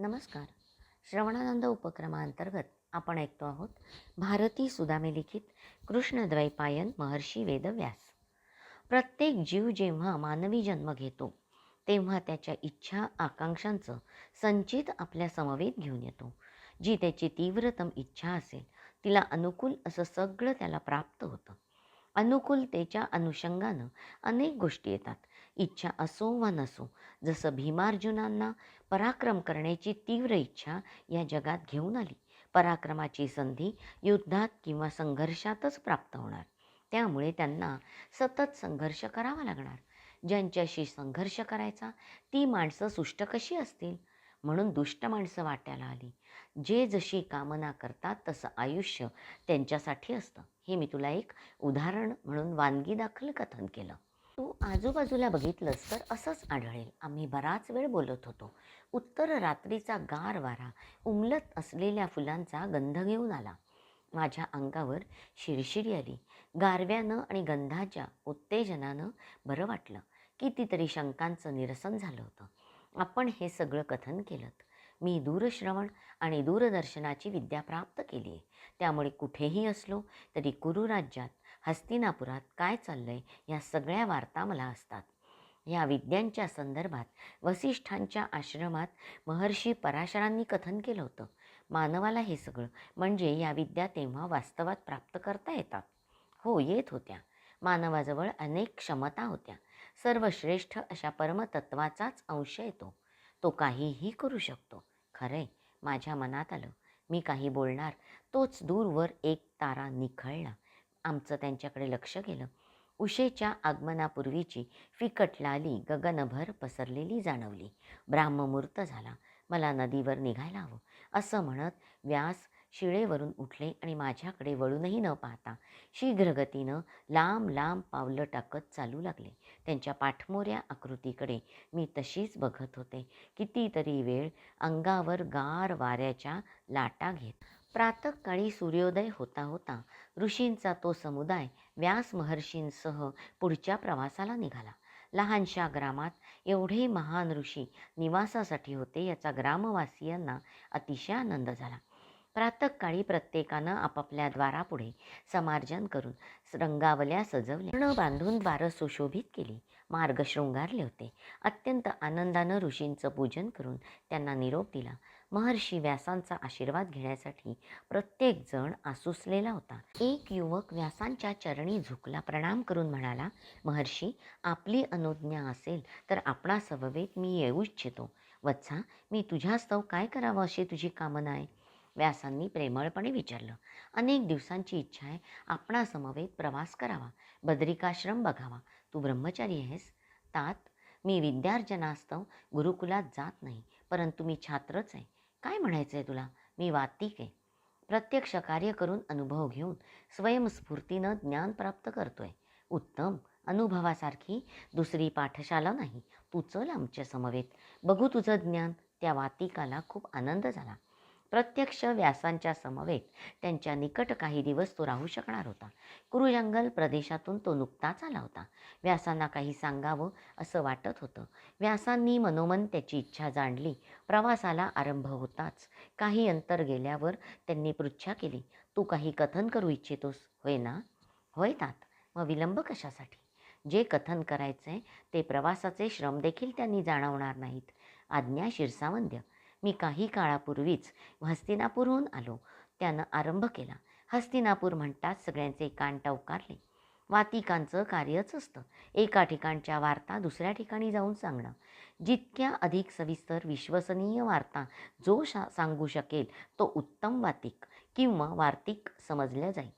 नमस्कार. श्रवणानंद उपक्रमाअंतर्गत आपण ऐकतो आहोत भारती सुदामे लिखित कृष्णद्वैपायन महर्षी वेदव्यास. प्रत्येक जीव जेव्हा मानवी जन्म घेतो तेव्हा त्याच्या इच्छा आकांक्षांचं संचित आपल्या समवेत घेऊन येतो. जी त्याची तीव्रतम इच्छा असेल तिला अनुकूल असं सगळं त्याला प्राप्त होतं. अनुकूलतेच्या अनुषंगानं अनेक गोष्टी येतात. इच्छा असो वा नसो जसं भीमार्जुनांना पराक्रम करण्याची तीव्र इच्छा या जगात घेऊन आली. पराक्रमाची संधी युद्धात किंवा संघर्षातच प्राप्त होणार. त्यामुळे त्यांना सतत संघर्ष करावा लागणार. ज्यांच्याशी संघर्ष करायचा ती माणसं सुष्ट कशी असतील? म्हणून दुष्ट माणसं वाट्याला आली. जे जशी कामना करतात तसं आयुष्य त्यांच्यासाठी असतं. हे मी तुला एक उदाहरण म्हणून वानगी दाखल कथन केलं. तू आजूबाजूला बघितलंस तर असंच आढळेल. आम्ही बराच वेळ बोलत होतो. उत्तर रात्रीचा गार वारा उमलत असलेल्या फुलांचा गंध घेऊन आला. माझ्या अंगावर शिरशिरी आली. गारव्यानं आणि गंधाच्या उत्तेजनानं बरं वाटलं. कितीतरी शंकांचं निरसन झालं होतं. आपण हे सगळं कथन केलं मी दूरश्रवण आणि दूरदर्शनाची विद्या प्राप्त केली आहे त्यामुळे कुठेही असलो तरी कुरुराज्यात हस्तिनापुरात काय चाललंय या सगळ्या वार्ता मला असतात. या विद्यांच्या संदर्भात वसिष्ठांच्या आश्रमात महर्षी पराशरांनी कथन केलं होतं. मानवाला हे सगळं म्हणजे या विद्या तेव्हा वास्तवात प्राप्त करता येतात. हो येत होत्या. मानवाजवळ अनेक क्षमता होत्या. सर्वश्रेष्ठ अशा परमतत्वाचाच अंश येतो तो काहीही करू शकतो. खरंय माझ्या मनात आलं. मी काही बोलणार तोच दूरवर एक तारा निखळला. आमचं त्यांच्याकडे लक्ष गेलं. उशेच्या आगमनापूर्वीची फिकट लाली गगनभर पसरलेली जाणवली. ब्राह्ममुहूर्त झाला. मला नदीवर निघायला हवं. असं म्हणत व्यास शिळेवरून उठले आणि माझ्याकडे वळूनही न पाहता शीघ्रगतीनं लांब लांब पावलं टाकत चालू लागले. त्यांच्या पाठमोऱ्या आकृतीकडे मी तशीच बघत होते. कितीतरी वेळ अंगावर गार वाऱ्याच्या लाटा घेत प्रातःकाळी सूर्योदय होता होता ऋषींचा तो समुदाय व्यास महर्षींसह पुढच्या प्रवासाला निघाला. लहानशा ग्रामात एवढे महान ऋषी निवासासाठी होते याचा ग्रामवासियांना अतिशय आनंद झाला. प्रातःकाळी प्रत्येकानं आपापल्या द्वारापुढे समार्जन करून रंगावल्या सजवल्या न बांधून द्वारं सुशोभित केली मार्ग शृंगारले होते. अत्यंत आनंदानं ऋषींचं पूजन करून त्यांना निरोप दिला. महर्षी व्यासांचा आशीर्वाद घेण्यासाठी प्रत्येक जण आसुसलेला होता. एक युवक व्यासांच्या चरणी झुकला प्रणाम करून म्हणाला महर्षी आपली अनुज्ञा असेल तर आपणा समवेत मी येऊ इच्छितो. वत्सा मी तुझ्यास्तव काय करावं अशी तुझी कामना आहे? व्यासांनी प्रेमळपणे विचारलं. अनेक दिवसांची इच्छा आहे. आपणा समवेत प्रवास करावा. बद्रिकाश्रम बघावा. तू ब्रह्मचारी आहेस. तात मी विद्यार्जनास्तव गुरुकुलात जात नाही परंतु मी छात्रच आहे. काय म्हणायचं आहे तुला? मी वातिक आहे. प्रत्यक्ष कार्य करून अनुभव घेऊन स्वयंस्फूर्तीनं ज्ञान प्राप्त करतो आहे उत्तम. अनुभवासारखी दुसरी पाठशाला नाही. तू चल आमच्या समवेत. बघू तुझं ज्ञान. त्या वातिकाला खूप आनंद झाला. प्रत्यक्ष व्यासांच्या समवेत त्यांच्या निकट काही दिवस तो राहू शकणार होता. कुरुजंगल प्रदेशातून तो नुकताच आला होता. व्यासांना काही सांगावं असं वाटत होतं. व्यासांनी मनोमन त्याची इच्छा जाणली. प्रवासाला आरंभ होताच. काही अंतर गेल्यावर त्यांनी पृच्छा केली तू काही कथन करू इच्छितोस होय ना? होय तात. मग विलंब कशासाठी? जे कथन करायचे ते प्रवासाचे श्रम देखील त्यांनी जाणवणार नाहीत. आज्ञा शिरसावंद्य मी काही काळापूर्वीच हस्तिनापूरहून आलो. त्यानं आरंभ केला. हस्तिनापूर म्हणतात सगळ्यांचे कान टवकारले वातिकांचं कार्यच असतं. एका ठिकाणच्या वार्ता दुसऱ्या ठिकाणी जाऊन सांगणं. जितक्या अधिक सविस्तर विश्वसनीय वार्ता जो शा सांगू शकेल तो उत्तम वातिक किंवा वार्तिक समजल्या जाईल.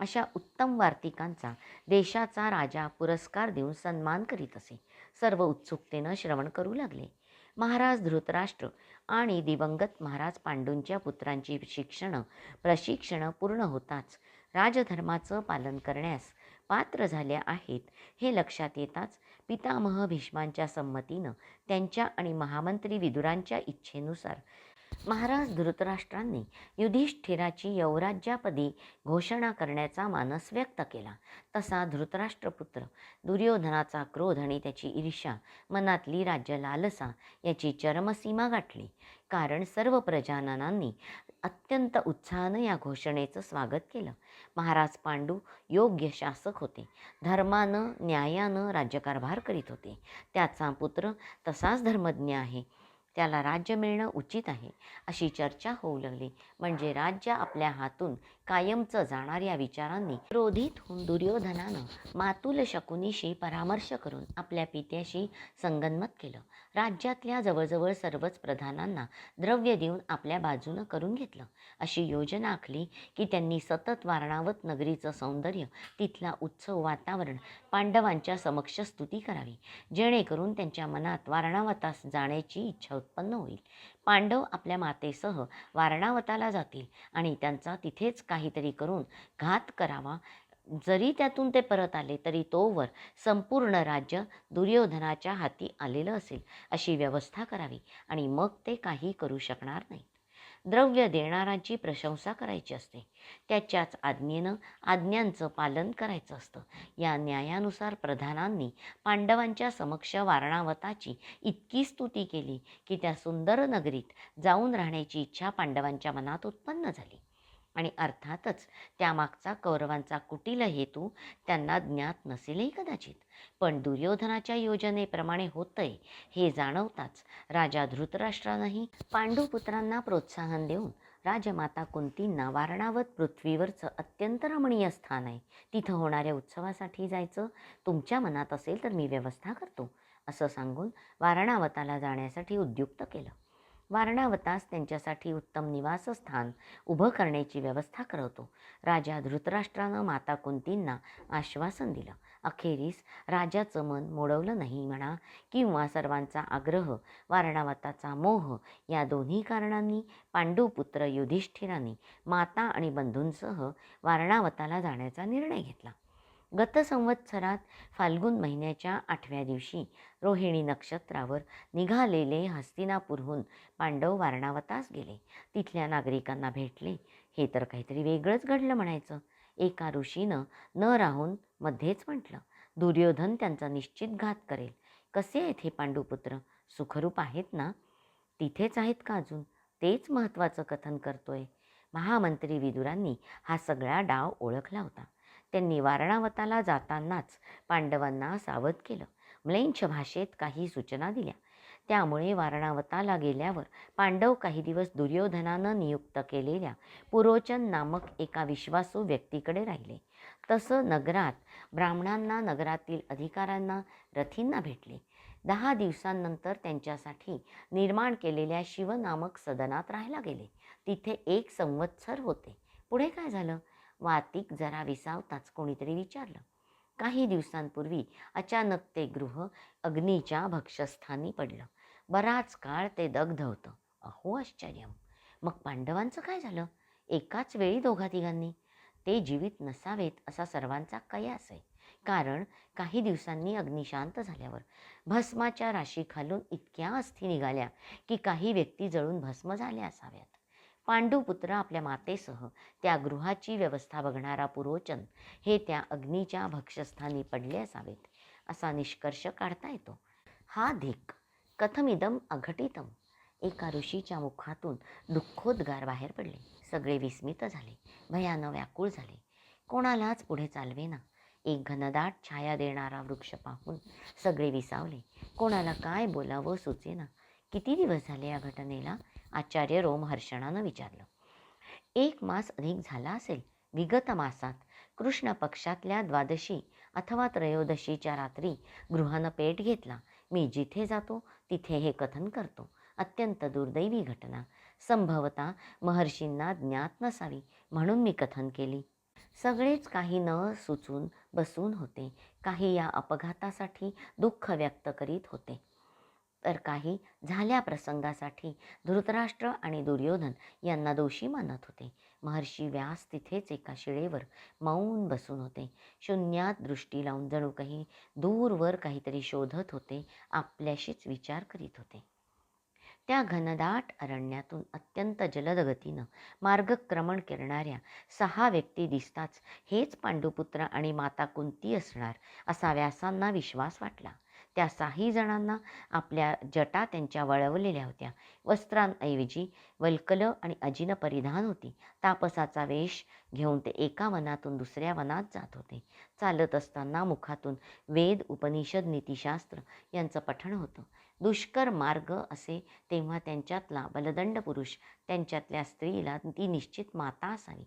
अशा उत्तम वार्तिकांचा देशाचा राजा पुरस्कार देऊन सन्मान करीत असे. सर्व उत्सुकतेनं श्रवण करू लागले. महाराज धृतराष्ट्र आणि दिवंगत महाराज पांडूंच्या पुत्रांची शिक्षणं प्रशिक्षणं पूर्ण होताच. राजधर्माचं पालन करण्यास पात्र झाल्या आहेत हे लक्षात येताच पितामह भीष्मांच्या संमतीनं त्यांच्या आणि महामंत्री विदुरांच्या इच्छेनुसार महाराज धृतराष्ट्रांनी युधिष्ठिराची यौराज्यापदी घोषणा करण्याचा मानस व्यक्त केला. तसा धृतराष्ट्रपुत्र दुर्योधनाचा क्रोध आणि त्याची ईर्ष्या मनातली राज्य लालसा याची चरमसीमा गाठली. कारण सर्व प्रजाननांनी अत्यंत उत्साहानं या घोषणेचं स्वागत केलं. महाराज पांडू योग्य शासक होते. धर्मानं न्यायानं राज्यकारभार करीत होते. त्याचा पुत्र तसाच धर्मज्ञ आहे. त्याला राज्य मिळणं उचित आहे अशी चर्चा होऊ लागली. म्हणजे राज्य आपल्या हातून कायमचं जाणाऱ्या विचारांनी. क्रोधित होऊन दुर्योधनानं मातुल शकुनीशी परामर्श करून आपल्या पित्याशी संगनमत केलं. राज्यातल्या जवळजवळ सर्वच प्रधानांना द्रव्य देऊन आपल्या बाजूनं करून घेतलं. अशी योजना आखली की त्यांनी सतत वारणावत नगरीचं सौंदर्य तिथला उत्सव वातावरण पांडवांच्या समक्ष स्तुती करावी. जेणेकरून त्यांच्या मनात वारणावतास जाण्याची इच्छा उत्पन्न होईल. पांडव आपल्या मातेसह वारणावताला जातील आणि त्यांचा तिथेच काहीतरी करून घात करावा. जरी त्यातून ते परत आले तरी तोवर संपूर्ण राज्य दुर्योधनाच्या हाती आलेलं असेल अशी व्यवस्था करावी आणि मग ते काही करू शकणार नाहीत. द्रव्य देणारांची प्रशंसा करायची असते. त्याच्याच आज्ञेनं आज्ञांचं पालन करायचं असतं. या न्यायानुसार प्रधानांनी पांडवांच्या समक्ष वारणावताची इतकी स्तुती केली की त्या सुंदर नगरीत जाऊन राहण्याची इच्छा पांडवांच्या मनात उत्पन्न झाली. आणि अर्थातच त्यामागचा कौरवांचा कुटील हेतू त्यांना ज्ञात नसेलही कदाचित. पण दुर्योधनाच्या योजनेप्रमाणे होतंय हे जाणवताच राजा धृतराष्ट्रानंही पांडुपुत्रांना प्रोत्साहन देऊन राजमाता कुंतींना वारणावत पृथ्वीवरचं अत्यंत रमणीय स्थान आहे. तिथं होणाऱ्या उत्सवासाठी जायचं तुमच्या मनात असेल तर मी व्यवस्था करतो असं सांगून वारणावताला जाण्यासाठी उद्युक्त केलं. वारणावतास त्यांच्यासाठी उत्तम निवासस्थान उभं करण्याची व्यवस्था करवतो. राजा धृतराष्ट्रानं माता कुंतींना आश्वासन दिलं. अखेरीस राजाचं मन मोडवलं नाही म्हणा किंवा सर्वांचा आग्रह वारणावताचा मोह या दोन्ही कारणांनी पांडुपुत्र युधिष्ठिराने माता आणि बंधूंसह वारणावताला जाण्याचा निर्णय घेतला. गत संवत्सरात फाल्गुन महिन्याच्या आठव्या दिवशी रोहिणी नक्षत्रावर निघालेले हस्तिनापूरहून पांडव वारणावतास गेले. तिथल्या नागरिकांना भेटले. हे तर काहीतरी वेगळंच घडलं म्हणायचं. एका ऋषीनं न राहून मध्येच म्हटलं दुर्योधन त्यांचा निश्चित घात करेल. कसे आहेत हे पांडुपुत्र? सुखरूप आहेत ना? तिथेच आहेत का अजून? तेच महत्त्वाचं कथन करतोय. महामंत्री विदुरांनी हा सगळा डाव ओळखला होता. त्यांनी वारणावताला जातानाच पांडवांना सावध केलं. म्लेंच भाषेत काही सूचना दिल्या. त्यामुळे वारणावताला गेल्यावर पांडव काही दिवस दुर्योधनानं नियुक्त केलेल्या पुरोचन नामक एका विश्वासू व्यक्तीकडे राहिले. तसं नगरात ब्राह्मणांना नगरातील अधिकाऱ्यांना रथींना भेटले. दहा दिवसांनंतर त्यांच्यासाठी निर्माण केलेल्या शिवनामक सदनात राहायला गेले. तिथे एक संवत्सर होते. पुढे काय झालं? वातिक जरा विसावताच कोणीतरी विचारलं. काही दिवसांपूर्वी अचानक ते गृह अग्नीच्या भक्षस्थानी पडलं. बराच काळ ते दग्ध होतं. अहो आश्चर्य! मग पांडवांचं काय झालं? एकाच वेळी दोघा तिघांनी? ते जीवित नसावेत असा सर्वांचा कयास आहे. कारण काही दिवसांनी अग्निशांत झाल्यावर भस्माच्या राशीखालून इतक्या अस्थी निघाल्या की काही व्यक्ती जळून भस्म झाल्या असाव्यात पांडुपुत्र आपल्या मातेसह त्या गृहाची व्यवस्था बघणारा पुरोचन हे त्या अग्नीच्या भक्षस्थानी पडले असावेत असा निष्कर्ष काढता येतो. हा धिक कथमिदम अघटितम. एका ऋषीच्या मुखातून दुःखोद्गार बाहेर पडले. सगळे विस्मित झाले भयानं व्याकुळ झाले. कोणालाच पुढे चालवेना एक घनदाट छाया देणारा वृक्ष पाहून सगळे विसावले. कोणाला काय बोलावं सुचेना. किती दिवस झाले या घटनेला? आचार्य रोमहर्षणानं विचारलं. एक मास अधिक झाला असेल विगत मासात. कृष्ण पक्षातल्या द्वादशी अथवा त्रयोदशीच्या रात्री गृहानं पेट घेतला. मी जिथे जातो तिथे हे कथन करतो. अत्यंत दुर्दैवी घटना. संभवता महर्षींना ज्ञात नसावी म्हणून मी कथन केली. सगळेच काही न सुचून बसून होते. काही या अपघातासाठी दुःख व्यक्त करीत होते. तर काही झाल्या प्रसंगासाठी धृतराष्ट्र आणि दुर्योधन यांना दोषी मानत होते. महर्षी व्यास तिथेच एका शिळेवर मौन बसून होते. शून्यात दृष्टी लावून जणू काही दूरवर काहीतरी शोधत होते आपल्याशीच विचार करीत होते. त्या घनदाट अरण्यातून अत्यंत जलद गतीनं मार्गक्रमण करणाऱ्या सहा व्यक्ती दिसताच हेच पांडुपुत्र आणि माता कुंती असणार असा व्यासांना विश्वास वाटला. त्या साही जणांना आपल्या जटा त्यांच्या वळवलेल्या होत्या. वस्त्रांऐवजी वल्कलं आणि अजिन परिधान होती. तापसाचा वेश घेऊन ते एका वनातून दुसऱ्या वनात जात होते. चालत असताना मुखातून वेद उपनिषद नीतिशास्त्र यांचं पठण होतं. दुष्कर मार्ग असे तेव्हा त्यांच्यातला बलदंड पुरुष त्यांच्यातल्या स्त्रीला ती निश्चित माता असावी.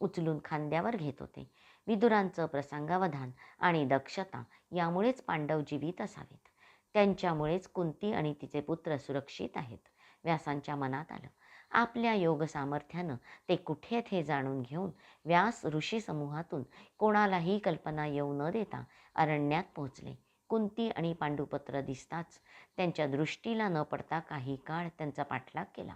उचलून खांद्यावर घेत होते. विदुरांचं प्रसंगावधान आणि दक्षता यामुळेच पांडव जीवित असावेत. त्यांच्यामुळेच कुंती आणि तिचे पुत्र सुरक्षित आहेत व्यासांच्या मनात आलं. आपल्या योग सामर्थ्यानं ते कुठेत हे जाणून घेऊन व्यास ऋषी समूहातून कोणालाही कल्पना येऊ न देता अरण्यात पोहोचले. कुंती आणि पांडुपत्र दिसताच त्यांच्या दृष्टीला न पडता काही काळ त्यांचा पाठलाग केला.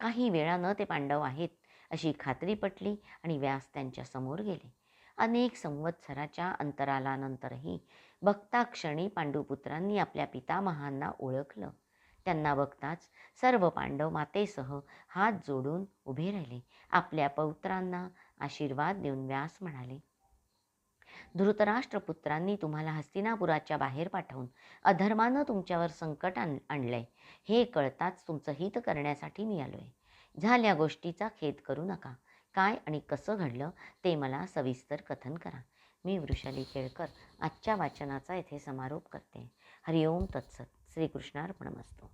काही वेळानं ते पांडव आहेत अशी खात्री पटली आणि व्यास त्यांच्यासमोर गेले. अनेक संवत्सराच्या अंतरालानंतरही बघताक्षणी पांडुपुत्रांनी आपल्या पितामहांना ओळखलं. त्यांना बघताच सर्व पांडव मातेसह हात जोडून उभे राहिले. आपल्या पौत्रांना आशीर्वाद देऊन व्यास म्हणाले धृतराष्ट्रपुत्रांनी तुम्हाला हस्तिनापुराच्या बाहेर पाठवून अधर्मानं तुमच्यावर संकट आण आणलंय. हे कळताच तुमचं हित करण्यासाठी मी आलोय. झाल्या गोष्टीचा खेद करू नका. काय आणि कसं घडलं ते मला सविस्तर कथन करा. मी वृषाली केळकर आजच्या वाचनाचा येथे समारोप करते. हरिओम तत्सत. श्रीकृष्णार्पणमस्तू.